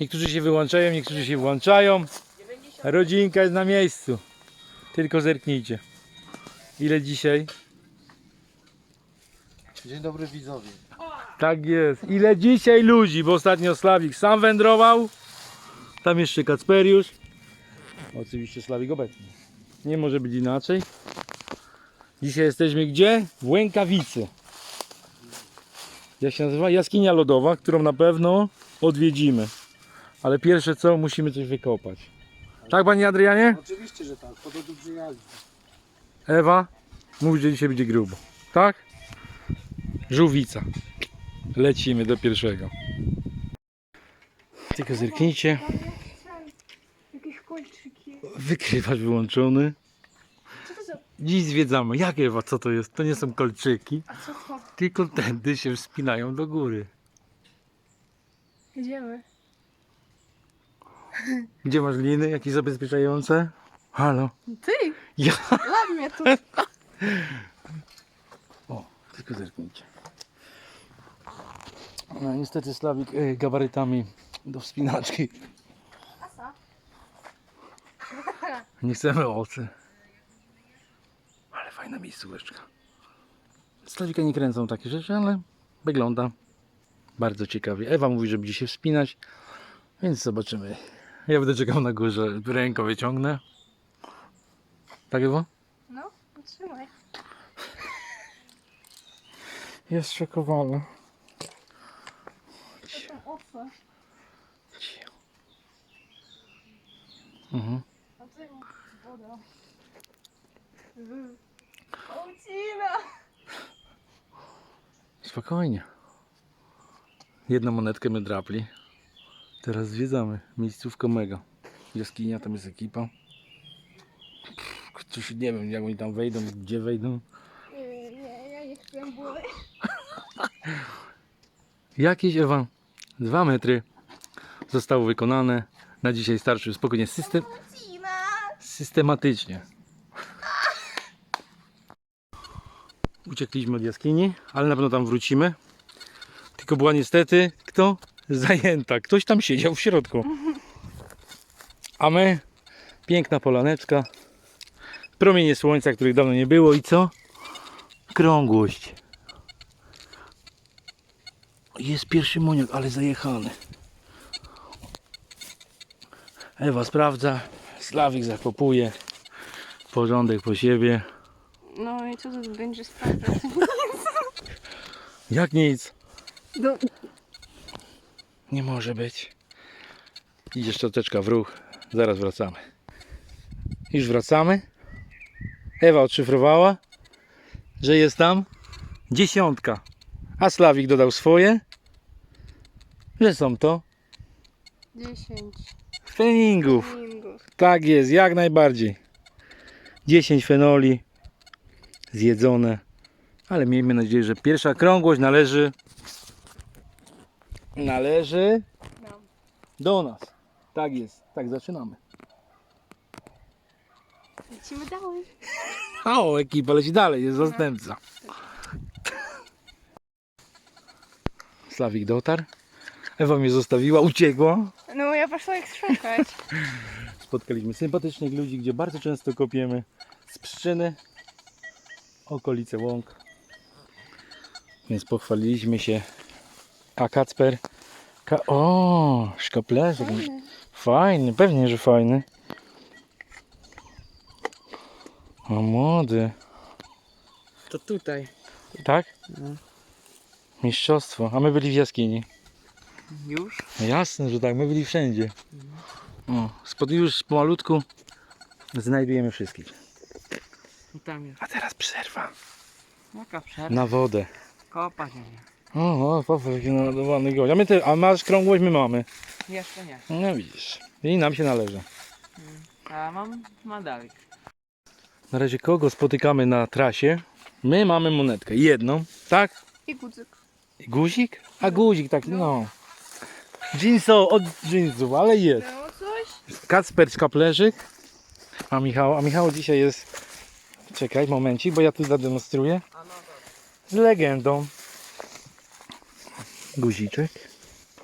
Niektórzy się wyłączają, niektórzy się włączają. Rodzinka jest na miejscu. Tylko zerknijcie. Ile dzisiaj? Dzień dobry widzowie. Tak jest. Ile dzisiaj ludzi, bo ostatnio Slawik sam wędrował. Tam jeszcze Kacperiusz. Oczywiście Slawik obecny. Nie może być inaczej. Dzisiaj jesteśmy gdzie? W Łękawicy. Jak się nazywa? Jaskinia lodowa, którą na pewno odwiedzimy. Ale pierwsze co, musimy coś wykopać. Tak panie Adrianie? Oczywiście, że tak. Po to tu przyjechaliśmy. Ewa mówi, że dzisiaj będzie grubo. Tak? Żółwica. Lecimy do pierwszego. Tylko zerknijcie. Jakieś kolczyki. Wykrywacz wyłączony. Co to za... Dziś zwiedzamy. Jak Ewa, co to jest? To nie są kolczyki, A co to? tylko tędy się wspinają do góry. Idziemy. Gdzie masz liny? Jakieś zabezpieczające? Halo? Ty! Ja. Dla mnie tu. O, tylko zerknijcie. No niestety Slawik e, gabarytami do wspinaczki. Asa. Nie chcemy ocy. Ale fajna miejscóweczka. Slawika nie kręcą takie rzeczy, ale wygląda bardzo ciekawie. Ewa mówi, że będzie się wspinać, więc zobaczymy. Ja będę czekał na górze, ręką wyciągnę. Tak Ewo? No, trzymaj. Jest szokowana. To są oce. Mhm. A ty woda. Ucina! Spokojnie. Jedną monetkę my drapli. Teraz zwiedzamy miejscówkę mega. Jaskinia, tam jest ekipa. Pff, Coś nie wiem, jak oni tam wejdą, gdzie wejdą. Nie, nie, ja nie chcę bóle. Jakieś Ewa, dwa metry zostało wykonane. Na dzisiaj starczy spokojnie system, systematycznie. Uciekliśmy od jaskini, ale na pewno tam wrócimy. Tylko była niestety, kto? Zajęta. Ktoś tam siedział w środku. A my, piękna polaneczka, promienie słońca, których dawno nie było i co? Krągłość. Jest pierwszy moniak, ale zajechany. Ewa sprawdza, Slawik zakopuje, porządek po siebie. No i co to będzie sprawdzać? Jak nic, No, nie może być. Idzie szczoteczka w ruch, zaraz wracamy. Już wracamy. Ewa odszyfrowała, że jest tam dziesiątka. A Slawik dodał swoje, że są to 10 feningów. treningów. Tak jest, jak najbardziej. 10 fenoli zjedzone. Ale miejmy nadzieję, że pierwsza krągłość należy należy No. do nas. Tak jest. Tak zaczynamy. Lecimy dalej. A o, ekipa leci dalej, jest zastępca. Slawik dotarł. Ewa mnie zostawiła, uciekła. No ja poszła ich szukać. Spotkaliśmy sympatycznych ludzi, gdzie bardzo często kopiemy z pszczyny, okolice łąk. Więc pochwaliliśmy się. A Kacper. Ka o, szkoplezek. Fajny, pewnie, że fajny. O, młody. To tutaj. Tak? No. Mistrzostwo. A my byli w jaskini. Już? No jasne, że tak, my byli wszędzie. O, spod już pomalutku znajdujemy wszystkich. I tam jest. A teraz przerwa. Jaka przerwa? Na wodę. Kopać. O, o, popatrz, jaki naładowany gość. A my te, a masz krągłość, my mamy. Jeszcze nie. No widzisz. I nam się należy. A mam medalik. Na razie kogo spotykamy na trasie? My mamy monetkę. Jedną, tak? I guzyk. Guzik? A guzik taki, no. Jeanso od jeansów, ale jest. No coś? Kacper Szkaplerzyk. A Michał, a Michał dzisiaj jest... Czekaj, momencik, bo ja tu zademonstruję. A no Z legendą. Guziczek.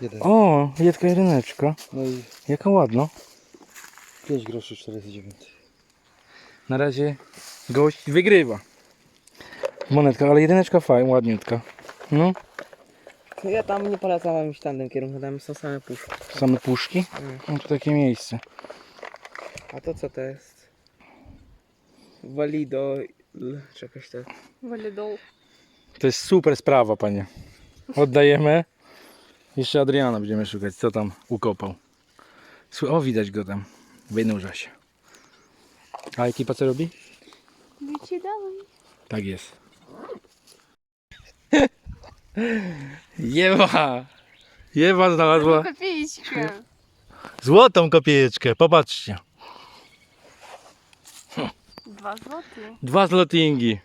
Jeden. O, jedka jedyneczka. No i Jaka ładna. 5 groszy 49. Na razie gość wygrywa. Monetka, ale jedyneczka fajna, ładniutka. No, No ja tam nie polecałem iść tam tym kierunku, tam są same puszki. same puszki. Mm. No to takie miejsce. A to co to jest? Valido... l- Czegoś to... Wolę dół. To jest super sprawa, panie. Oddajemy. Jeszcze Adriana będziemy szukać, co tam ukopał. O, widać go tam. Wynurza się. A ekipa co robi? Idźcie dalej. Tak jest. Jewa! Jewa znalazła Kopieczkę. złotą kopieczkę. Popatrzcie. Dwa złoty. Dwa zlotingi.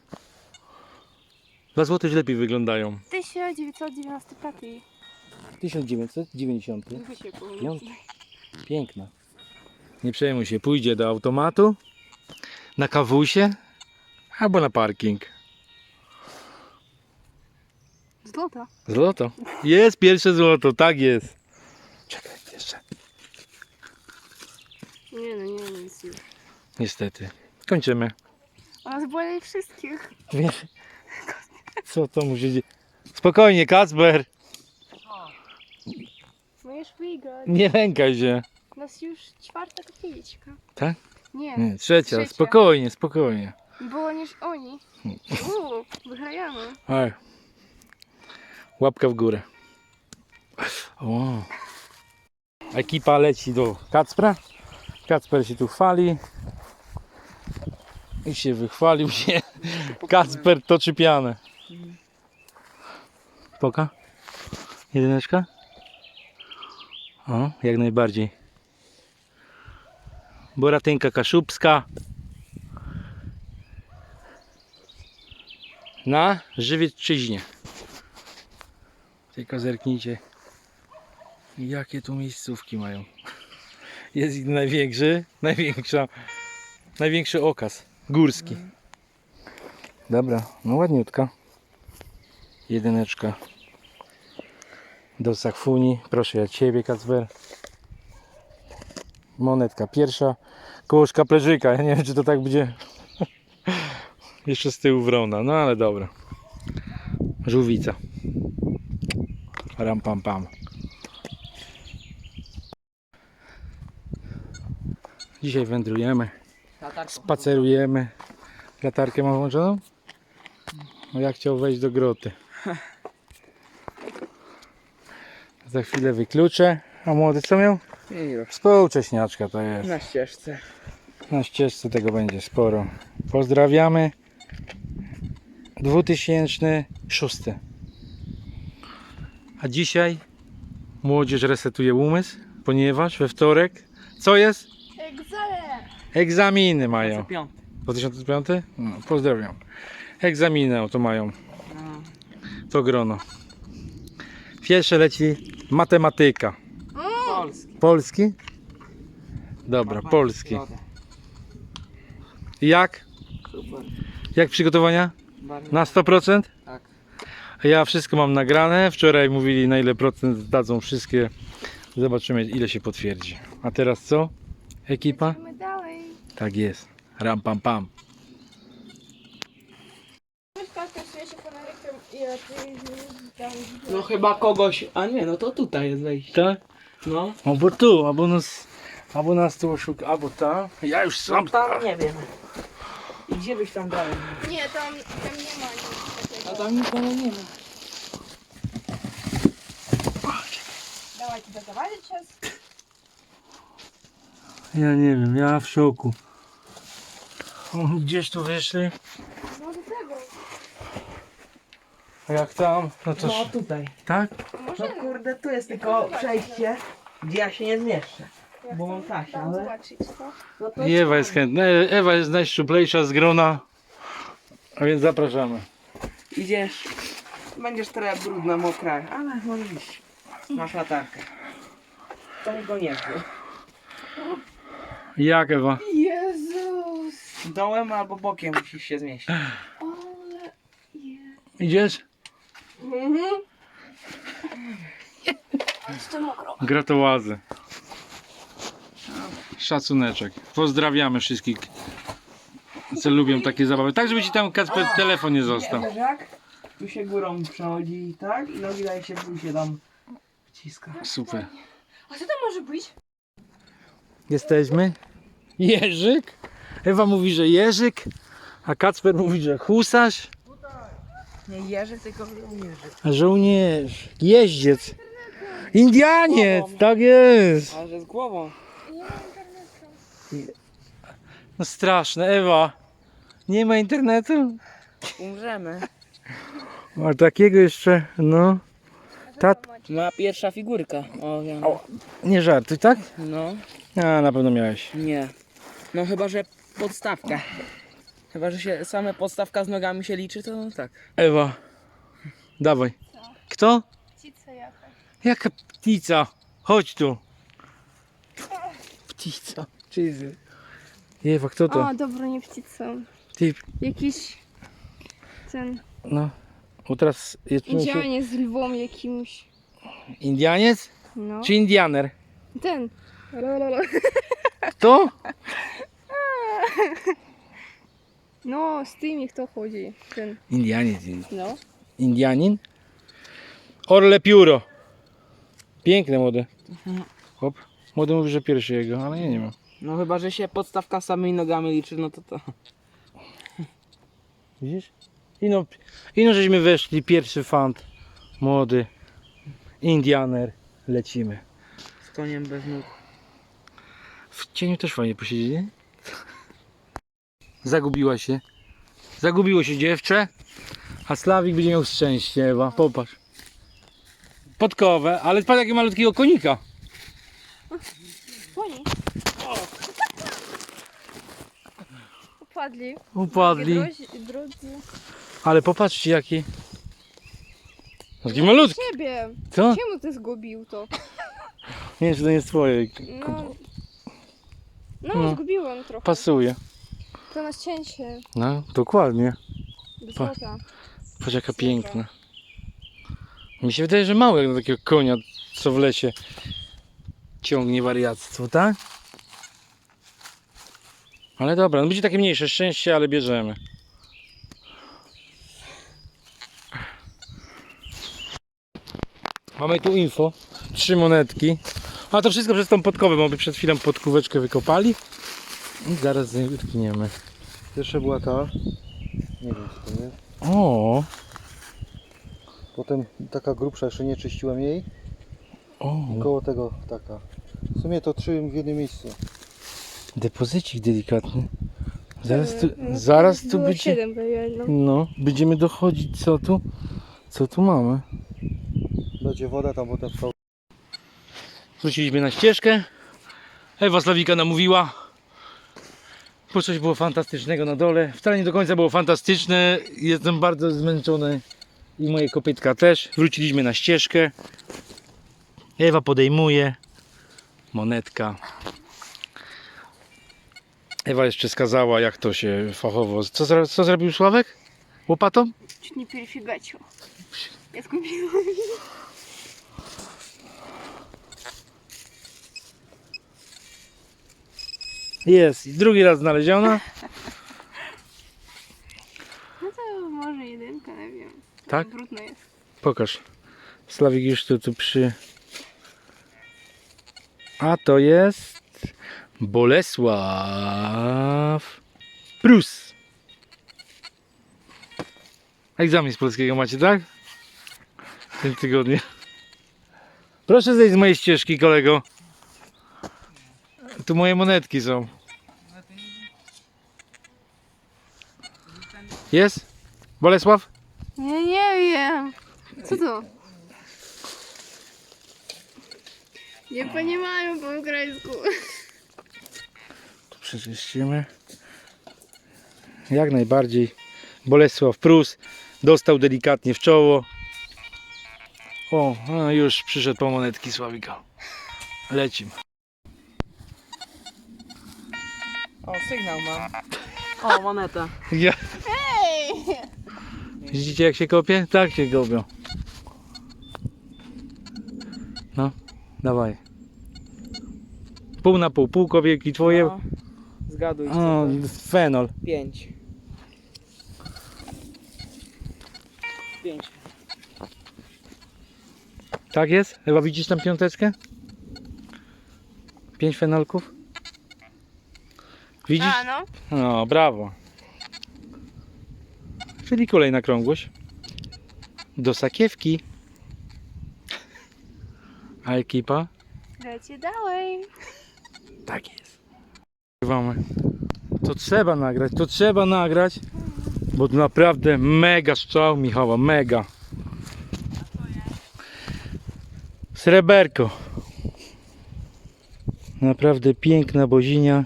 Dwa złote już lepiej wyglądają. 1995. 1990. Jakby się pomylić. Piąty. Piękna. Nie przejmuj się, pójdzie do automatu, na kawusie albo na parking. Złota. Złoto. Jest pierwsze złoto, tak jest. Czekaj, jeszcze. Nie no, nie no, nic już. Niestety. Kończymy. Ona zboli wszystkich. Wiesz, co to musi dzieje? Spokojnie, Kacper. Możesz wygrać. Nie lękaj się. Nas już czwarta kopieczka. Tak? Nie, Nie, trzecia. Trzecia. Spokojnie, spokojnie. było niż oni. Uuu, wygrajamy. Oj. Łapka w górę. O. Ekipa leci do Kacpra. Kacper się tu chwali. I się wychwalił się. Kacper toczy pianę. Poka? Jedyneczka? O, jak najbardziej. Boratynka kaszubska. Na Żywiecczyźnie. Tylko zerknijcie, jakie tu miejscówki mają. Jest ich największy, największa, największy okaz górski. Dobra, no ładniutka. Jedyneczka. Do Sakfuni. Proszę ja Ciebie, Kacper. Monetka pierwsza. Koło szkaplerzyka. Ja nie wiem, czy to tak będzie. Jeszcze z tyłu wrona, no ale dobra. Żółwica. Ram pam pam. Dzisiaj wędrujemy, spacerujemy. Latarkę mam włączoną? No jak chciał wejść do groty. Za chwilę wykluczę. A młody co miał? Już. Współcześniaczka to jest. Na ścieżce. Na ścieżce tego będzie sporo. Pozdrawiamy. 2006. A dzisiaj młodzież resetuje umysł, ponieważ we wtorek co jest? Egzaminy mają. Piąty. 2005? No, pozdrawiam. Egzaminy oto mają. To grono. Pierwsze leci matematyka. Polski. Polski? Dobra, polski. Jak? Super. Jak przygotowania? Bardzo. Na 100%? Tak. Ja wszystko mam nagrane. Wczoraj mówili na ile procent dadzą wszystkie. Zobaczymy ile się potwierdzi. A teraz co? Ekipa? Dalej. Tak jest. Ram pam pam. Kasuje się fanarykiem i lepiej tam No chyba kogoś... A nie, no to tutaj jest wejście. Tak? No. Albo tu, albo nas, albo nas tu oszuka, albo tam. Ja już sam. No tam nie wiem. I gdzie byś tam dalej? Nie, tam, tam nie ma nic A tam nikogo nie ma. Dawajcie, dodawajcie czas. Ja nie wiem, ja w szoku. O, Gdzieś tu wyszli. A jak tam? No to. No tutaj. Tak? No Może kurde, tu jest tylko przejście, gdzie ja się nie zmieszczę. Bo mam tam ale... zobaczyć, co? No to I Ewa jest chętna. E- Ewa jest najszczuplejsza z grona. A więc zapraszamy. Idziesz, będziesz trochę brudna, mokra, ale możesz iść. Masz latarkę. To go nie wie. Jak Ewa? Jezus! Dołem albo bokiem musisz się zmieścić. Ale... Je... Idziesz? Mhm. Jestem mokro. Gratołazy. Szacuneczek. Pozdrawiamy wszystkich, co lubią takie zabawy. Tak, żeby ci tam Kacper telefon nie został. Wiesz jak? Tu się górą przechodzi tak i nogi daje się w dół się tam wciska. Super. A co tam może być? Jesteśmy. Jerzyk. Ewa mówi, że Jerzyk, a Kacper mówi, że husarz, Nie jeży, tylko żołnierzy. a żołnierz, jeździec, Indianiec, tak jest. Ale że z głową. No straszne, Ewa. Nie ma internetu? Umrzemy. A takiego jeszcze, no. Tat, Moja pierwsza figurka. O, wiem. nie żartuj, tak? No, A, na pewno miałeś. nie. No chyba, że podstawka. Chyba, że się same podstawka z nogami się liczy, to no tak. Ewa, dawaj. Kto? Ptica jaka. Jaka ptica? Chodź tu. Ptica. Jesus. Ewa, kto to? A, dobra, nie ptica. Ty, Jakiś ten no. Bo teraz jest się... Indianie z lwą jakimś. Indianiec No. czy Indianer? Ten. Kto? No, z tymi kto chodzi. Ten. Indianiec. No. Indianin. Orle Pióro. Piękne młode. Hop. Młody mówi, że pierwszy jego, ale ja nie wiem. No chyba, że się podstawka samymi nogami liczy, no to to. Widzisz? Ino, ino żeśmy weszli, pierwszy fant. Młody. Indianer. Lecimy. Z koniem bez nóg. W cieniu też fajnie posiedzieć, nie? Zagubiła się. Zagubiło się dziewczę. A Slawik będzie miał szczęście, Ewa. Popatrz. Podkowę, ale patrz jakiego malutkiego konika. Oni. Upadli. Upadli. Drodzy. Ale popatrzcie jaki. Taki malutki. Ciebie. Co? Czemu ty zgubił to? Nie wiem, czy to nie jest twoje. No. No, No. zgubiłem trochę. Pasuje. To na szczęście. No, dokładnie. Wysoko. Patrz jaka piękna. Mi się wydaje, że mały jak na takiego konia, co w lesie ciągnie wariactwo, tak? Ale dobra, no będzie takie mniejsze szczęście, ale bierzemy. Mamy tu info. Trzy monetki. A to wszystko przez tą podkowę, bo my przed chwilą podkóweczkę wykopali. I zaraz z niej wytkniemy. Pierwsza była ta. Nie wiem co to jest. O, Potem taka grubsza, jeszcze nie czyściłem jej. o. Koło tego taka. W sumie to trzy w jednym miejscu. Depozycik delikatny. Zaraz tu, No, zaraz tu było będzie. siedem no. No, będziemy dochodzić co tu. Co tu mamy? Będzie woda tam potem w Wróciliśmy na ścieżkę. Ewa Slawika namówiła. Bo coś było fantastycznego na dole. Wcale nie do końca było fantastyczne. Jestem bardzo zmęczony. I moje kopytka też. Wróciliśmy na ścieżkę. Ewa podejmuje. Monetka. Ewa jeszcze skazała jak to się fachowo... Co, zro- co zrobił Sławek? Łopatą? Чуть не перефигачил. Я згубила. Jest. I drugi raz znaleziona. No to może jedynka, nie wiem. Tak? Brudno jest. Pokaż. Slawik już tu, tu przy... A to jest... Bolesław... Prus. Egzamin z polskiego macie, tak? W tym tygodniu. Proszę zejść z mojej ścieżki, kolego. Tu moje monetki są. Jest? Bolesław? Nie, nie wiem. Co to? Nie понимаю po ukraińsku. Przeczyścimy. Jak najbardziej. Bolesław Prus dostał delikatnie w czoło. O, a już przyszedł po monetki Sławika. Lecim. O, sygnał mam. O, moneta. Ja. Widzicie jak się kopie? Tak się kopią. No. Dawaj. Pół na pół, półko wielki twoje. No, zgaduj. O, co to? fenol. Pięć. Pięć. Tak jest? Chyba widzisz tam piąteczkę? Pięć fenolków? Widzisz? A no. No, brawo. Czyli kolejna krągłość. Do sakiewki. A ekipa? Leci dalej. Tak jest. Nagrywamy. To trzeba nagrać, to trzeba nagrać. Bo to naprawdę mega strzał Michała, mega. Sreberko. Naprawdę piękna bozinia.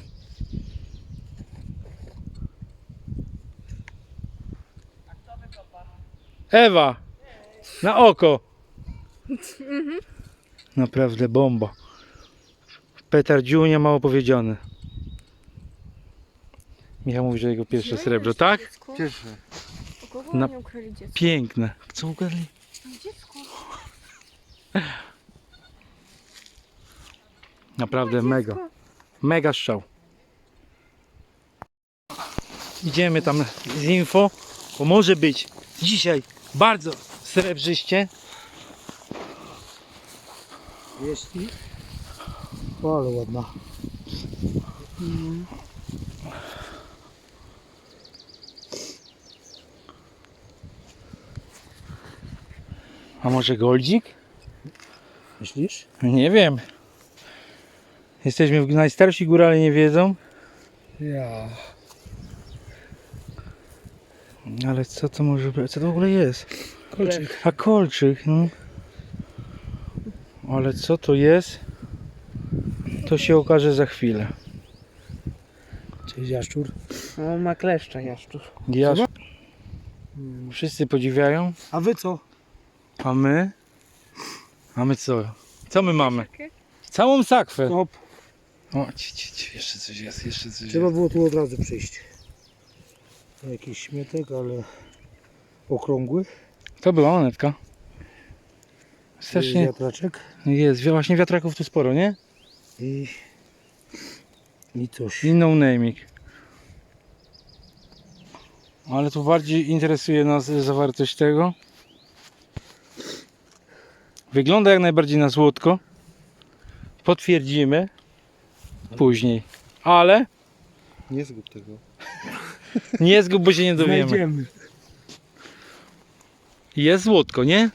Ewa! Na oko! Naprawdę bomba. Petardziunia mało powiedziane. Michał mówi, że jego pierwsze srebro, tak? Cieszę. Kogo Na- oni ukryli dziecko? Piękne. Co ukradli? Dziecko. Naprawdę mega. Mega strzał. Idziemy tam z info, bo może być dzisiaj bardzo srebrzyście. Jeśli? O, ale ładna. A może goldzik? Myślisz? Nie wiem. Jesteśmy w najstarsi górale nie wiedzą. Ja. Ale co to może być? Co to w ogóle jest? Kolczyk. A kolczyk, no. Ale co to jest? To się okaże za chwilę. Cześć jaszczur. No, ma kleszcza jaszczur. Ja... Wszyscy podziwiają, A wy co? a my? A my co? Co my mamy? Całą sakwę. Stop. O, ci, ci, ci, jeszcze coś jest, jeszcze coś Trzeba jest. było tu od razu przyjść. Jakiś śmietek, ale okrągły. To była monetka. Jest Strasznie wiatraczek jest, właśnie wiatraków tu sporo, nie? i, i coś. I no naming. Ale tu bardziej interesuje nas zawartość tego. Wygląda jak najbardziej na złotko. Potwierdzimy później. Ale Nie zgub tego. Nie zgub, bo się nie dowiemy. Znajdziemy. Jest złotko, nie?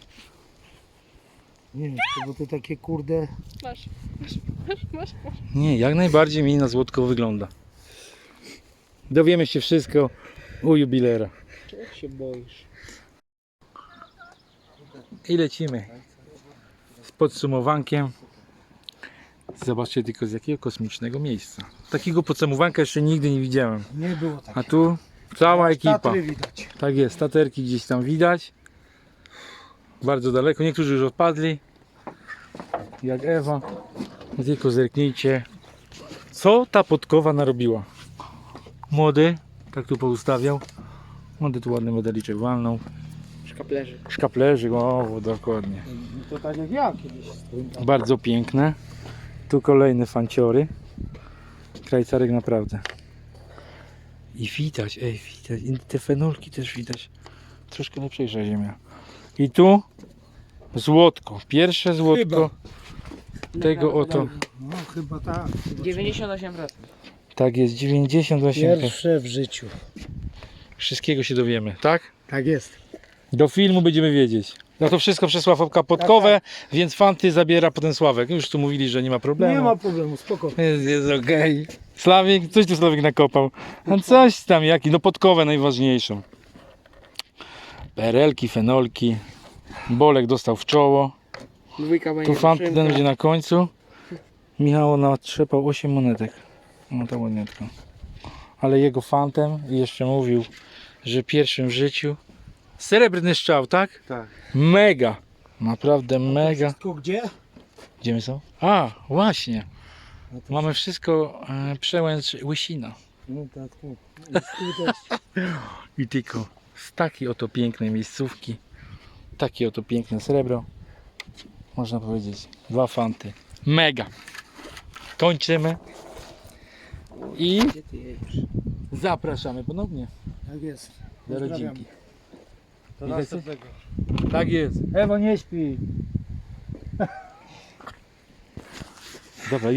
Nie, to bo to takie kurde. Masz. Masz, masz, masz. masz. Nie, jak najbardziej mi na złotko wygląda. Dowiemy się wszystko u jubilera. Czego się boisz? I lecimy z podsumowankiem. Zobaczcie tylko z jakiego kosmicznego miejsca. Takiego podsumowanka jeszcze nigdy nie widziałem. Nie było A takiego. tu cała ekipa. Tatry widać. Tak jest, taterki gdzieś tam widać. Bardzo daleko. Niektórzy już odpadli. Jak Ewa. Tylko zerknijcie. Co ta podkowa narobiła? Młody, tak tu poustawiał. Młody tu ładny modeliczek walnął. Szkaplerzy. Szkaplerzy, o dokładnie. To tak jak ja kiedyś. Bardzo piękne. Tu kolejne fanciory. Krajcarek naprawdę. I widać, ej, widać. I te fenolki też widać. Troszkę lepszejsza ziemia. I tu złotko. Pierwsze złotko tego oto. No chyba tak. 98%. Tak jest, 98. Pierwsze w życiu. Wszystkiego się dowiemy, tak? Tak jest. Do filmu będziemy wiedzieć. No to wszystko przez Sławka Podkowę, więc fanty zabiera potem Sławek. Już tu mówili, że nie ma problemu. Nie ma problemu, spoko. Jest, jest okej. Slawik, coś tu Slawik nakopał. A coś tam, jaki, no podkowę najważniejszą. Perelki, fenolki. Bolek dostał w czoło. Dwójka będzie Tu fan ten będzie na końcu. Michał natrzepał 8 monetek. No to ładniutko. Ale jego fantem jeszcze mówił, że pierwszym w życiu srebrny strzał, tak? Tak. Mega. Naprawdę mega. Wszystko gdzie? Gdzie my są? A, właśnie. Mamy wszystko e, przełęcz Łysina. No tak, tu. I tu też. I tylko z takiej oto pięknej miejscówki, takie oto piękne srebro, można powiedzieć, dwa fanty Mega. Kończymy. I Gdzie ty jedziesz? zapraszamy ponownie Tak jest. do Pozdrawiam. rodzinki. Do Widzę cię? następnego. Tak jest. Ewo nie śpi. Dobra, jest.